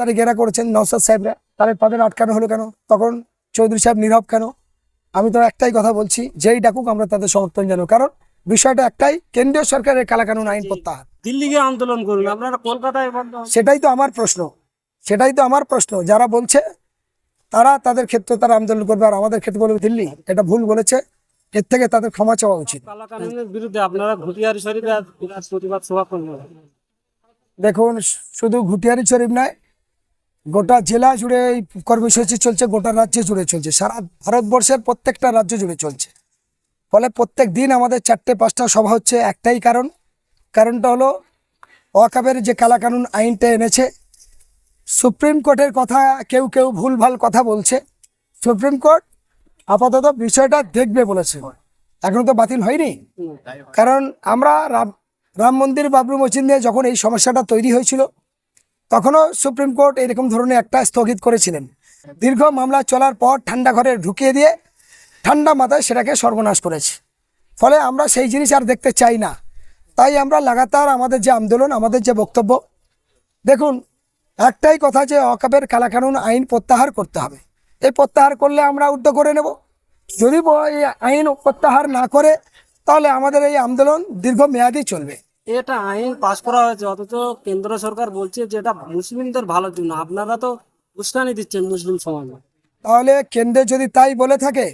তারা ঘেরা করেছেন নওসাদ সাহেবরা। তাদের তাদের আটকানো হলো কেন? তখন চৌধুরী সাহেব নীরব কেন? আমি তো একটাই কথা বলছি যেই ডাকুক আমরা তাদের সমর্থন জানো কারণ বিষয়টা একটাই কেন্দ্রীয় সরকারের কালাকানুন আইন প্রত্যাহার। দিল্লি গিয়ে আন্দোলন করুন। আপনারা কলকাতায় সেটাই তো আমার প্রশ্ন। সেটাই তো আমার প্রশ্ন। যারা বলছে তারা তাদের ক্ষেত্রে তারা আন্দোলন করবে আর আমাদের ক্ষেত্রে বলবে দিল্লি। এটা ভুল বলেছে। এর থেকে তাদের ক্ষমা চাওয়া উচিত। বিরুদ্ধে আপনারা ঘটিয়ারি শরীফে প্রতিবাদ সভা করবেন দেখুন শুধু ঘুটিয়ারি শরীফ নয় গোটা জেলা জুড়ে এই কর্মসূচি চলছে গোটা রাজ্য জুড়ে চলছে। সারা ভারতবর্ষের প্রত্যেকটা রাজ্য জুড়ে চলছে। ফলে প্রত্যেক দিন আমাদের চারটে পাঁচটা সভা হচ্ছে একটাই কারণ। কারণটা হলো ওয়াকাবের যে কালাকানুন আইনটা এনেছে সুপ্রিম কোর্টের কথা কেউ কেউ ভুলভাল কথা বলছে। সুপ্রিম কোর্ট আপাতত বিষয়টা দেখবে বলেছে। এখনও তো বাতিল হয়নি। কারণ আমরা রাম রাম মন্দির বাবরি মসজিদ নিয়ে যখন এই সমস্যাটা তৈরি হয়েছিল তখনও সুপ্রিম কোর্ট এরকম ধরনের একটা স্থগিত করেছিলেন। দীর্ঘ মামলা চলার পর ঠান্ডা ঘরে ঢুকিয়ে দিয়ে ঠান্ডা মাথায় সেটাকে সর্বনাশ করেছে। ফলে আমরা সেই জিনিস আর দেখতে চাই না। তাই আমরা লাগাতার আমাদের যে আন্দোলন, আমাদের যে বক্তব্য, দেখুন, একটাই কথা যে অকাবের কালাকানুন আইন প্রত্যাহার করতে হবে। এই প্রত্যাহার করলে আমরা উদ্যোগ করে নেব। যদি এই আইন প্রত্যাহার না করে, তাহলে আমাদের এই আন্দোলন দীর্ঘমেয়াদী চলবে। এটা আইন পাশ করা হয়েছে, অথচ কেন্দ্র সরকার বলছে যে এটা মুসলিমদের ভালোর জন্য। আপনারা তো উস্কানি দিচ্ছেন মুসলিম সমাজে। তাহলে কেন্দ্রে যদি তাই বলে থাকে,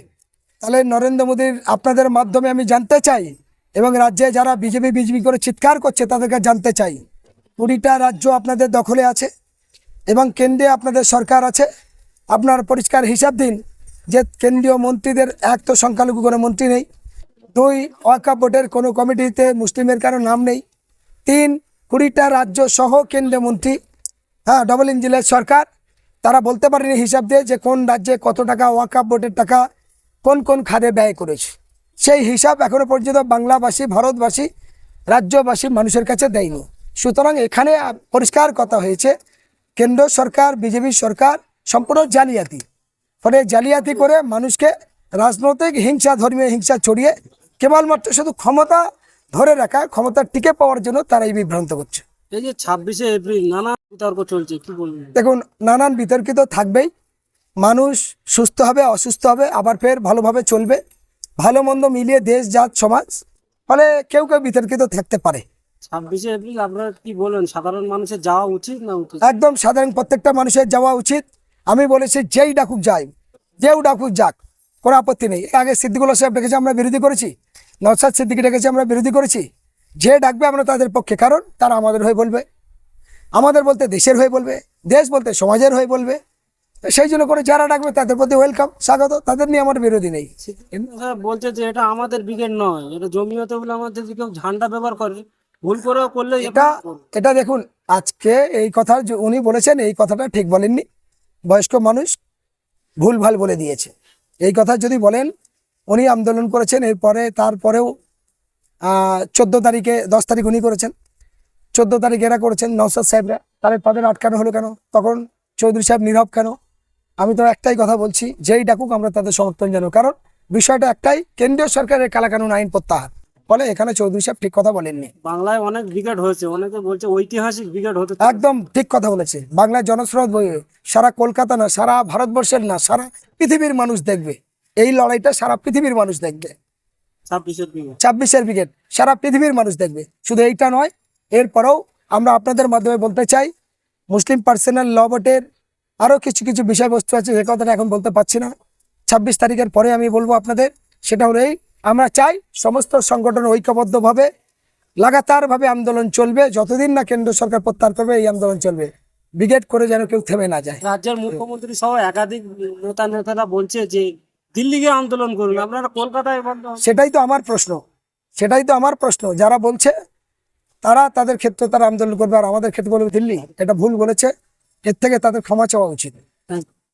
তাহলে নরেন্দ্র মোদীর আপনাদের মাধ্যমে আমি জানতে চাই, এবং রাজ্যে যারা বিজেপি বিজেপি করে চিৎকার করছে, তাদেরকে জানতে চাই। কুড়িটা রাজ্য আপনাদের দখলে আছে, এবং কেন্দ্রে আপনাদের সরকার আছে। আপনার পরিষ্কার হিসাব দিন যে কেন্দ্রীয় মন্ত্রীদের, এক তো সংখ্যালঘু কোনো মন্ত্রী নেই, দুই ওয়াকা বোর্ডের কোনো কমিটিতে মুসলিমের কারও নাম নেই। তিন, কুড়িটা রাজ্য সহ কেন্দ্রীয় মন্ত্রী হ্যাঁ ডবল ইঞ্জিনের সরকার, তারা বলতে পারেনি হিসাব দিয়ে যে কোন রাজ্যে কত টাকা ওয়াকাপ বোর্ডের টাকা কোন কোন খাদে ব্যয় করেছে। সেই হিসাব এখনও পর্যন্ত বাংলাভাষী ভারতবাসী, রাজ্যবাসী মানুষের কাছে দেয়নি। সুতরাং এখানে পরিষ্কার কথা হয়েছে, কেন্দ্র সরকার, বিজেপি সরকার সম্পূর্ণ জালিয়াতি। ফলে জালিয়াতি করে মানুষকে রাজনৈতিক হিংসা ধর্মীয় হিংসা ছড়িয়ে কেবলমাত্র শুধু ক্ষমতা ধরে রাখা ক্ষমতা টিকে পাওয়ার জন্য তারা এই বিভ্রান্ত করছে। এই যে ছাব্বিশে এপ্রিল নানা বিতর্ক চলছে কি বলবেন? দেখুন নানান বিতর্কিত থাকবেই। মানুষ সুস্থ হবে অসুস্থ হবে আবার ফের ভালোভাবে চলবে। ভালো মন্দ মিলিয়ে দেশ জাত সমাজ ফলে কেউ কেউ বিতর্কিত থাকতে পারে। ছাব্বিশে এপ্রিল আপনারা কি বলবেন সাধারণ মানুষের যাওয়া উচিত না উচিত? একদম সাধারণ প্রত্যেকটা মানুষের যাওয়া উচিত। আমি বলেছি যেই ডাকুক যাই যেও ডাকুক যাক। কোনো আপত্তি নেই। আগে সিদ্দিকুল্লাহ সাহেব ডেকেছে আমরা বিরোধী করেছি নওসাদ সিদ্দিকি ডেকেছে আমরা বিরোধী করেছি যে ডাকবে আমরা তাদের পক্ষে কারণ তারা আমাদের হয়ে বলবে। আমাদের বলতে দেশের হয়ে বলবে দেশ বলতে সমাজের হয়ে বলবে। সেই জন্য করে যারা ডাকবে তাদের প্রতি ওয়েলকাম স্বাগত তাদের নিয়ে আমার বিরোধী নেই। বলছে যে এটা আমাদের ব্রিগেড নয় এটা জমিয়তে বলে আমাদের যদি কেউ ঝান্ডা ব্যবহার করে ভুল করে করলে এটা এটা দেখুন আজকে এই কথা যে উনি বলেছেন এই কথাটা ঠিক বলেননি। বয়স্ক মানুষ ভুল ভালো বলে দিয়েছে। এই কথা যদি বলেন, উনি আন্দোলন করেছেন, এরপরে তারপরেও চোদ্দ তারিখে, দশ তারিখ উনি করেছেন। চোদ্দ তারিখ এরা করেছেন নওসাদ সাহেবরা। তাদের তাদের আটকানো হলো কেন? তখন চৌধুরী সাহেব নীরব কেন? আমি তো একটাই কথা বলছি, যেই ডাকুক আমরা তাদের সমর্থন জানো কারণ বিষয়টা একটাই, কেন্দ্রীয় সরকারের কালাকানুন আইন প্রত্যাহার। ফলে এখানে চৌধুরী সাহেব ঠিক কথা বলেননি। বাংলায় অনেক ব্রিগেড হয়েছে অনেকে বলছে ঐতিহাসিক ব্রিগেড হতে একদম ঠিক কথা বলেছে। বাংলার জনস্রোত বইয়ে সারা কলকাতা না সারা ভারতবর্ষের না সারা পৃথিবীর মানুষ দেখবে। এই লড়াইটা সারা পৃথিবীর মানুষ দেখবে। ছাব্বিশের ব্রিগেড সারা পৃথিবীর মানুষ দেখবে। শুধু এইটা নয় এরপরেও আমরা আপনাদের মাধ্যমে বলতে চাই মুসলিম পার্সোনাল ল বোর্ডের আরও কিছু কিছু বিষয়বস্তু আছে যে কথাটা এখন বলতে পারছি না। ছাব্বিশ তারিখের পরে আমি বলব আপনাদের সেটা হলো এই আমরা চাই সমস্ত সংগঠন ঐক্যবদ্ধভাবে লাগাতারভাবে আন্দোলন চলবে। যতদিন না কেন্দ্র সরকার প্রত্যাহার করবে এই আন্দোলন চলবে। ব্রিগেড করে যেন কেউ থেমে না যায়। রাজ্যের মুখ্যমন্ত্রী সহ একাধিক নেতা নেতারা বলছে যে দিল্লি গিয়ে আন্দোলন করুন। আপনারা কলকাতায় সেটাই তো আমার প্রশ্ন। সেটাই তো আমার প্রশ্ন। যারা বলছে তারা তাদের ক্ষেত্রে তারা আন্দোলন করবে। আর আমাদের ক্ষেত্রে বলবে দিল্লি এটা ভুল বলেছে। এর থেকে তাদের ক্ষমা চাওয়া উচিত.